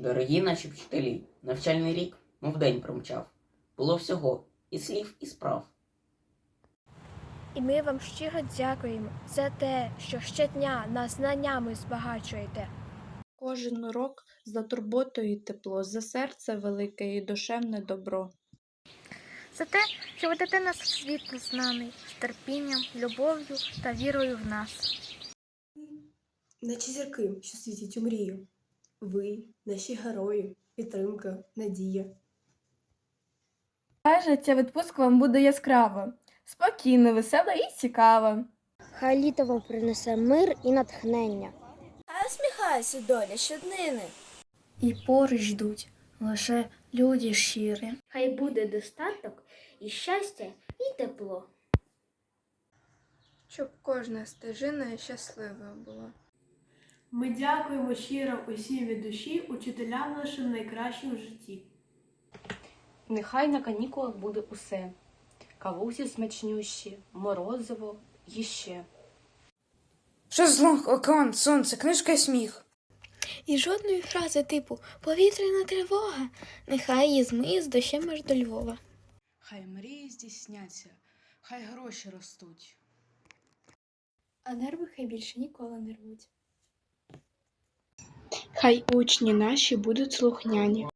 Дорогі наші вчителі, навчальний рік, мов день промчав. Було всього і слів, і справ. І ми вам щиро дякуємо за те, що щодня нас знаннями збагачуєте. Кожен урок за турботою і тепло, за серце велике і душевне добро. За те, що ведете нас в світ незнаний з терпінням, любов'ю та вірою в нас. наче зірки, що світять у мрію. Ви, наші герої, підтримка, надія. Хай життя відпустка вам буде яскрава, спокійна, весела і цікава. Хай літо вам принесе мир і натхнення. А усміхайся, доля щоднини. І поруч йдуть лише люди щирі. Хай буде достаток і щастя, і тепло. Щоб кожна стежина щаслива була. Ми дякуємо щиро усім від душі, учителям нашим найкращим в житті. Нехай на канікулах буде усе. Кавусі смачнющі, морозиво, іще. Шезлонг, океан, сонце, книжка і сміх. І жодної фрази типу повітряна тривога. Нехай її змиє з дощем аж до Львова. Хай мрії здійсняться, хай гроші ростуть. А нерви хай більше ніколи не рвуть. Хай учні наші будуть слухняні.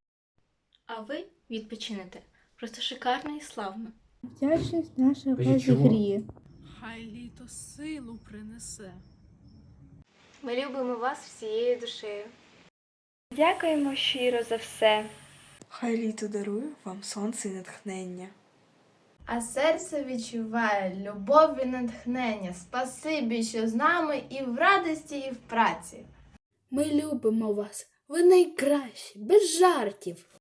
А ви відпочинете. Просто шикарно і славно. Вдячність наша чого? Хай літо силу принесе. Ми любимо вас всією душею. Дякуємо щиро за все. Хай літо дарує вам сонце і натхнення. А серце відчуває любов і натхнення. Спасибі, що з нами і в радості, і в праці. Ми любимо вас. Ви найкращі, без жартів.